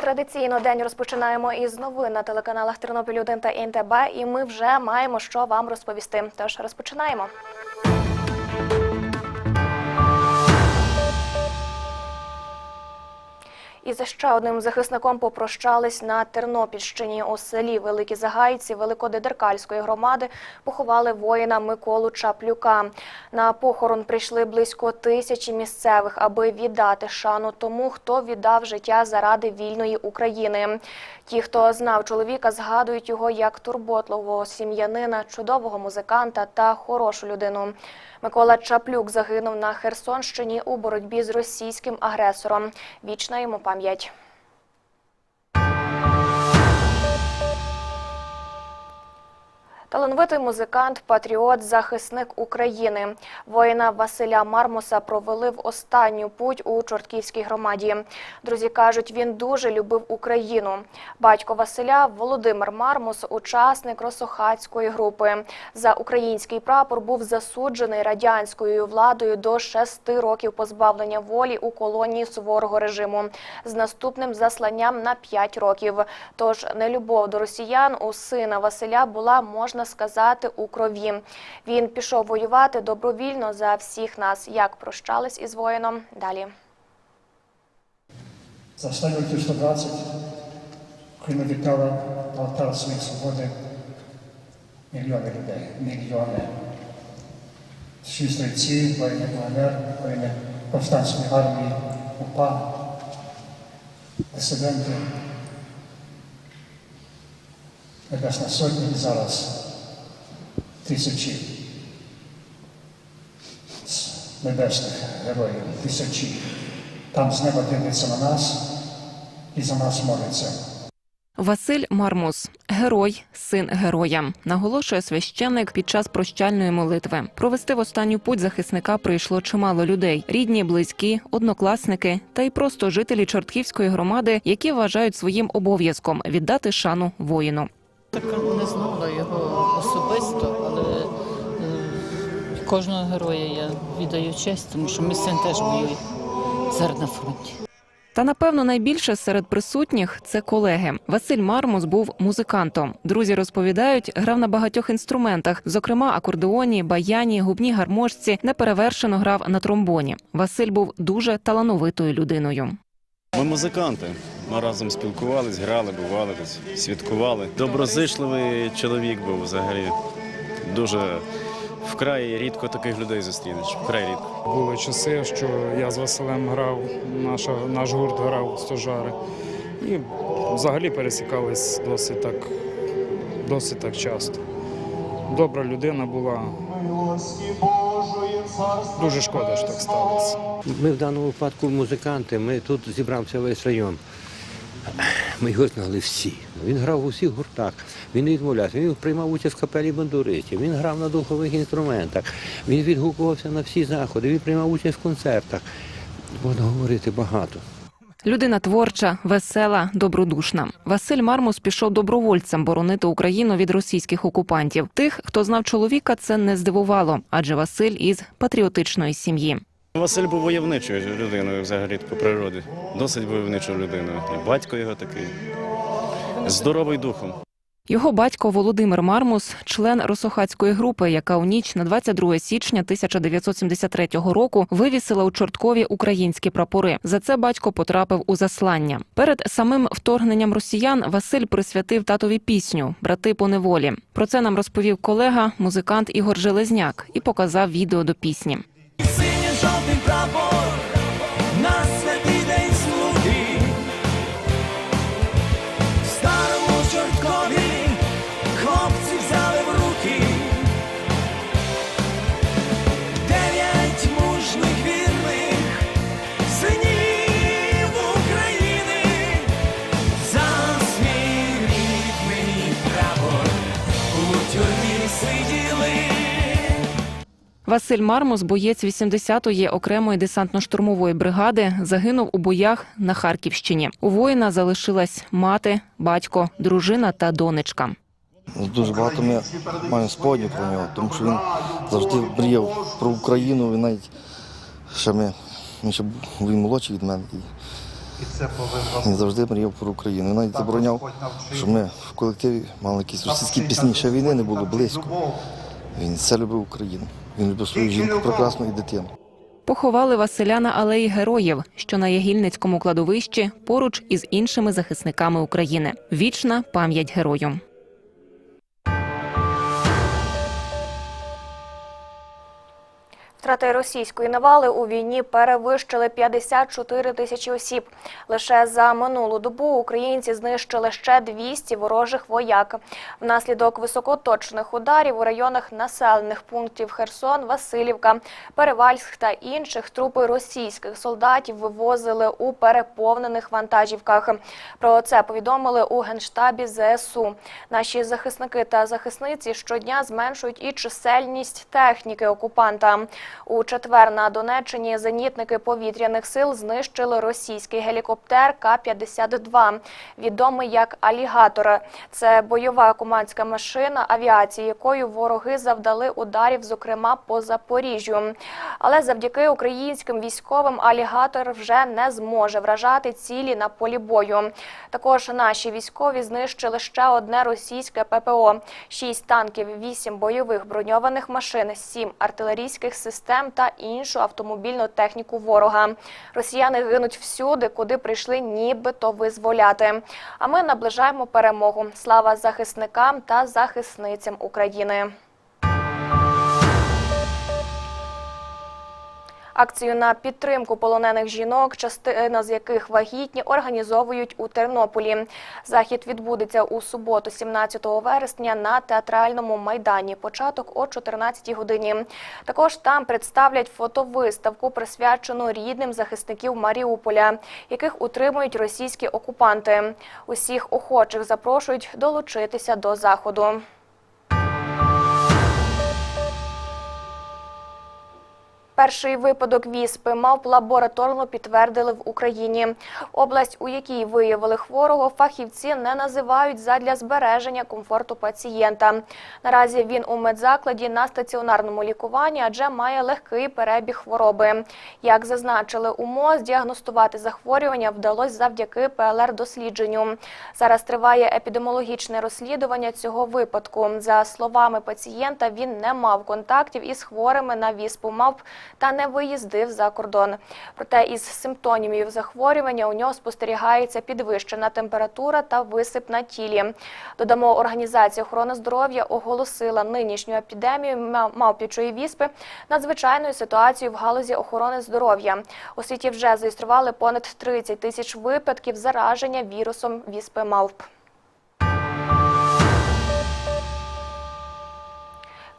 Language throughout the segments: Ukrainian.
Традиційно день розпочинаємо із новин на телеканалах Тернопіль 1 та НТБ, і ми вже маємо що вам розповісти. Тож розпочинаємо. За ще одним захисником попрощались на Тернопільщині. У селі Великі Загайці Великодедеркальської громади поховали воїна Миколу Чаплюка. На похорон прийшли близько тисячі місцевих, аби віддати шану тому, хто віддав життя заради вільної України. Ті, хто знав чоловіка, згадують його як турботливого сім'янина, чудового музиканта та хорошу людину. Микола Чаплюк загинув на Херсонщині у боротьбі з російським агресором. Вічна йому пам'ять. 9. Талановитий музикант, патріот, захисник України. Воїна Василя Мармуса провели в останню путь у Чортківській громаді. Друзі кажуть, він дуже любив Україну. Батько Василя Володимир Мармус, учасник Росохацької групи. За український прапор був засуджений радянською владою до шести років позбавлення волі у колонії суворого режиму з наступним засланням на п'ять років. Тож нелюбов до росіян у сина Василя була можна сказати у крові. Він пішов воювати добровільно за всіх нас. Як прощались із воїном? Далі. За років 120 Україна віддала алтар своєї свободи мільйони людей, мільйони. Всі стрільці, воїни УНР, воїни повстанської армії, УПА, дисиденти, Небесна Сотня і зараз тисячі небесних героїв, тисячі. Там з неба дивляться на нас і за нас моляться. Василь Мармус герой, син героя, наголошує священник під час прощальної молитви. Провести в останню путь захисника прийшло чимало людей: рідні, близькі, однокласники та й просто жителі Чортківської громади, які вважають своїм обов'язком віддати шану воїну. Так не знала його особисто, але е, кожного героя я віддаю честь, тому що мій син теж воює зараз на фронті. Та напевно найбільше серед присутніх це колеги. Василь Мармус був музикантом. Друзі розповідають, грав на багатьох інструментах, зокрема акордеоні, баяні, губній гармошці, неперевершено грав на тромбоні. Василь був дуже талановитою людиною. Ми музиканти. Ми разом спілкувались, грали, бували святкували. Доброзичливий чоловік був взагалі. Дуже вкрай рідко таких людей зустрінеш. Вкрай рідко. Були часи, що я з Василем грав, наша, наш гурт грав стожари. І взагалі пересікались досить так, досить так часто. Добра людина була. Дуже шкода, що так сталося. Ми в даному випадку музиканти, ми тут зібрався весь район. Ми його знали всі. Він грав у всіх гуртах, він не відмовлявся, він приймав участь в капелі бандуристів, він грав на духових інструментах, він відгукувався на всі заходи, він приймав участь в концертах. Можна говорити багато. Людина творча, весела, добродушна. Василь Мармус пішов добровольцем боронити Україну від російських окупантів. Тих, хто знав чоловіка, це не здивувало, адже Василь із патріотичної сім'ї. Василь був войовничою людиною взагалі по природі. Досить войовничою людиною. І батько його такий. Здоровий духом. Його батько Володимир Мармус, член Росохацької групи, яка у ніч на 22 січня 1973 року вивісила у Чорткові українські прапори. За це батько потрапив у заслання. Перед самим вторгненням росіян Василь присвятив татові пісню Брати по неволі. Про це нам розповів колега, музикант Ігор Железняк, і показав відео до пісні. Василь Мармус, боєць 80-ї окремої десантно-штурмової бригади, загинув у боях на Харківщині. У воїна залишилась мати, батько, дружина та донечка. Дуже багато ми маємо сподів про нього, тому що він завжди мріяв про Україну. Він навіть ще ми, він ще був молодший від мене. Він завжди мріяв про Україну. Він навіть забороняв, щоб ми в колективі мали якісь російські пісні. Ще війни не було близько. Він все любив Україну. Він любив свою жінку прекрасну і дитину. Поховали Василя на алеї героїв, що на Ягільницькому кладовищі поруч із іншими захисниками України. Вічна пам'ять герою. Втрати російської навали у війні перевищили 54 тисячі осіб. Лише за минулу добу українці знищили ще 200 ворожих вояк. Внаслідок високоточних ударів у районах населених пунктів Херсон, Васильівка, Перевальськ та інших трупи російських солдатів вивозили у переповнених вантажівках. Про це повідомили у генштабі ЗСУ. Наші захисники та захисниці щодня зменшують і чисельність техніки окупанта. У четвер на Донеччині зенітники повітряних сил знищили російський гелікоптер К-52, відомий як «Алігатор». Це бойова командська машина авіації, якою вороги завдали ударів, зокрема по Запоріжжю. Але завдяки українським військовим «Алігатор» вже не зможе вражати цілі на полі бою. Також наші військові знищили ще одне російське ППО, шість танків, вісім бойових броньованих машин, сім артилерійських систем та іншу автомобільну техніку ворога. Росіяни гинуть всюди, куди прийшли нібито визволяти. А ми наближаємо перемогу. Слава захисникам та захисницям України. Акцію на підтримку полонених жінок, частина з яких вагітні, організовують у Тернополі. Захід відбудеться у суботу, 17 вересня, на театральному майдані. Початок о 14 годині. Також там представлять фотовиставку, присвячену рідним захисників Маріуполя, яких утримують російські окупанти. Усіх охочих запрошують долучитися до заходу. Перший випадок віспи мавп лабораторно підтвердили в Україні. Область, у якій виявили хворого, фахівці не називають задля збереження комфорту пацієнта. Наразі він у медзакладі на стаціонарному лікуванні, адже має легкий перебіг хвороби. Як зазначили у МОЗ, діагностувати захворювання вдалося завдяки ПЛР-дослідженню. Зараз триває епідеміологічне розслідування цього випадку. За словами пацієнта, він не мав контактів із хворими на віспу мавп та не виїздив за кордон. Проте із симптомів захворювання у нього спостерігається підвищена температура та висип на тілі. Додамо, Організація охорони здоров'я оголосила нинішню епідемію ма- мавпічої віспи надзвичайною ситуацією в галузі охорони здоров'я. У світі вже зареєстрували понад 30 тисяч випадків зараження вірусом віспи мавп.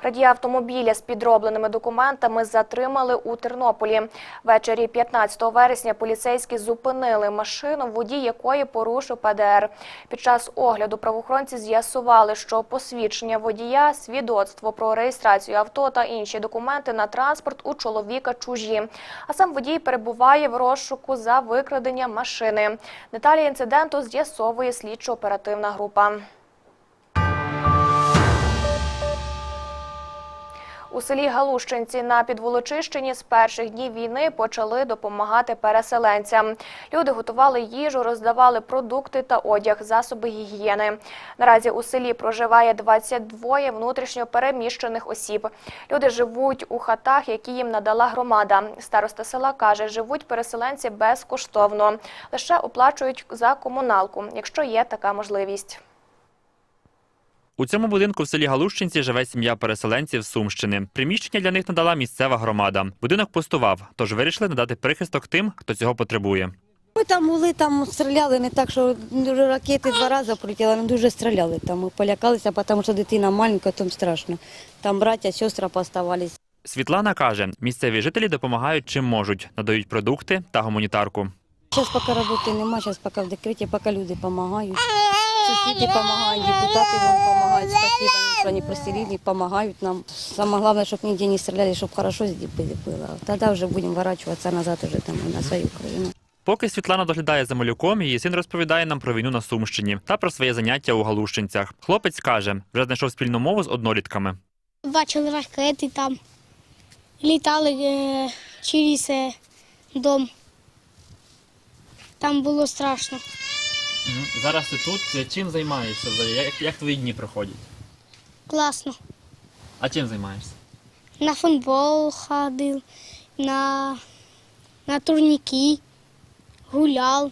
Крадія автомобіля з підробленими документами затримали у Тернополі. Ввечері 15 вересня поліцейські зупинили машину, водій якої порушив ПДР. Під час огляду правоохоронці з'ясували, що посвідчення водія, свідоцтво про реєстрацію авто та інші документи на транспорт у чоловіка чужі. А сам водій перебуває в розшуку за викрадення машини. Деталі інциденту з'ясовує слідчо-оперативна група. У селі Галущинці на Підволочищині з перших днів війни почали допомагати переселенцям. Люди готували їжу, роздавали продукти та одяг, засоби гігієни. Наразі у селі проживає 22 внутрішньо переміщених осіб. Люди живуть у хатах, які їм надала громада. Староста села каже, живуть переселенці безкоштовно. Лише оплачують за комуналку, якщо є така можливість. У цьому будинку в селі Галущинці живе сім'я переселенців з Сумщини. Приміщення для них надала місцева громада. Будинок пустував, тож вирішили надати прихисток тим, хто цього потребує. Ми там були, там стріляли не так, що ракети два рази прилетіли, але дуже стріляли. Там ми полякалися, тому що дитина маленька, там страшно. Там браття, сестра поставались. Світлана каже, місцеві жителі допомагають чим можуть, надають продукти та гуманітарку. Зараз поки роботи немає, зараз поки в декреті, поки люди допомагають. Сусіди допомагають, депутати нам допомагають. Спасибо, що вони просили, допомагають нам. Саме головне, щоб ніде не стріляли, щоб хорошо було. Тоді вже будемо ворачуватися назад уже там на свою країну. Поки Світлана доглядає за малюком, її син розповідає нам про війну на Сумщині та про своє заняття у Галущинцях. Хлопець каже, вже знайшов спільну мову з однолітками. Бачили ракети там, літали е, через е, дом. Там було страшно. Зараз ти тут. Чим займаєшся? Як, як твої дні проходять? Класно. А чим займаєшся? На футбол ходив, на, на турніки, гуляв.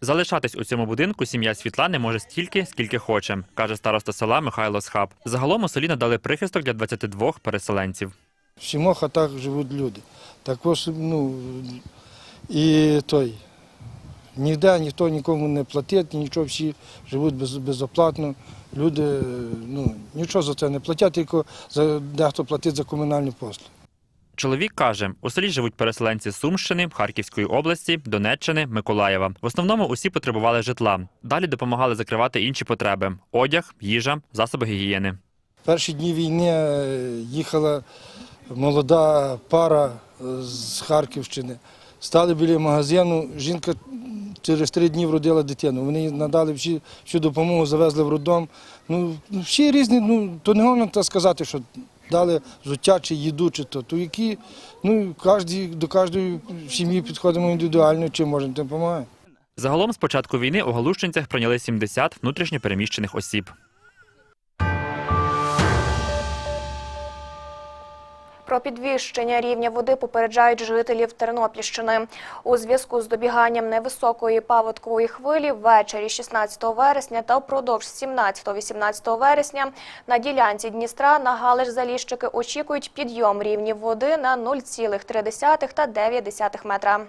Залишатись у цьому будинку сім'я Світлани може стільки, скільки хоче, каже староста села Михайло Схаб. Загалом у селі надали прихисток для 22 переселенців. В сімох хатах живуть люди. Також, ну, і той, ніде ніхто нікому не платить, нічого, всі живуть без, безоплатно. Люди ну, нічого за це не платять, тільки за, дехто платить за комунальні послуги. Чоловік каже, у селі живуть переселенці з Сумщини, Харківської області, Донеччини, Миколаєва. В основному усі потребували житла. Далі допомагали закривати інші потреби: одяг, їжа, засоби гігієни. Перші дні війни е, їхала молода пара е, з Харківщини. Стали біля магазину. Жінка через три дні вродила дитину. Вони надали всі, всю допомогу, завезли в роддом. Ну, всі різні, ну, то не можна сказати, що дали взуття чи їду, чи то. То які, ну, кожні, до кожної сім'ї підходимо індивідуально, чим можемо, тим допомагаємо. Загалом з початку війни у Галущинцях прийняли 70 внутрішньопереміщених осіб. Про підвищення рівня води попереджають жителів Тернопільщини. У зв'язку з добіганням невисокої паводкової хвилі ввечері 16 вересня та впродовж 17-18 вересня на ділянці Дністра на Галич-Заліщики очікують підйом рівнів води на 0,3 та 9 метра.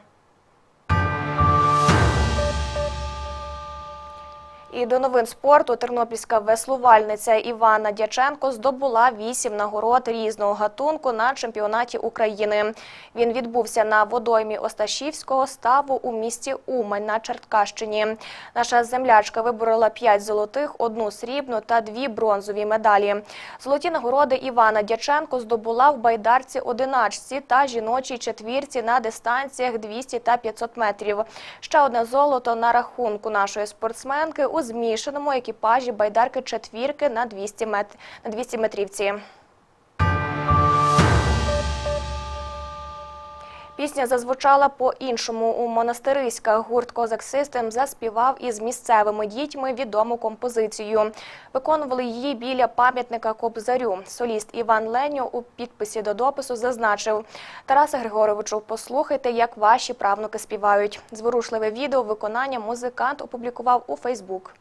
І до новин спорту тернопільська веслувальниця Івана Дяченко здобула вісім нагород різного гатунку на чемпіонаті України. Він відбувся на водоймі Осташівського ставу у місті Умань на Черткащині. Наша землячка виборола п'ять золотих, одну срібну та дві бронзові медалі. Золоті нагороди Івана Дяченко здобула в байдарці одиначці та жіночій четвірці на дистанціях 200 та 500 метрів. Ще одне золото на рахунку нашої спортсменки у змішаному екіпажі байдарки четвірки на 200 мет... на 200 метрівці. Пісня зазвучала по-іншому. У монастириськах гурт Козак Систем заспівав із місцевими дітьми відому композицію. Виконували її біля пам'ятника Кобзарю. Соліст Іван Леньо у підписі до допису зазначив: Тарасе Григоровичу, послухайте, як ваші правнуки співають. Зворушливе відео виконання музикант опублікував у Фейсбук.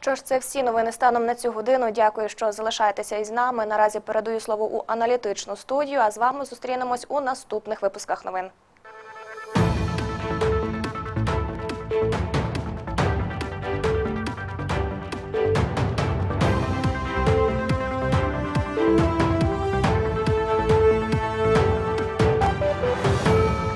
Що ж, це всі новини станом на цю годину. Дякую, що залишаєтеся із нами. Наразі передаю слово у аналітичну студію. А з вами зустрінемось у наступних випусках новин.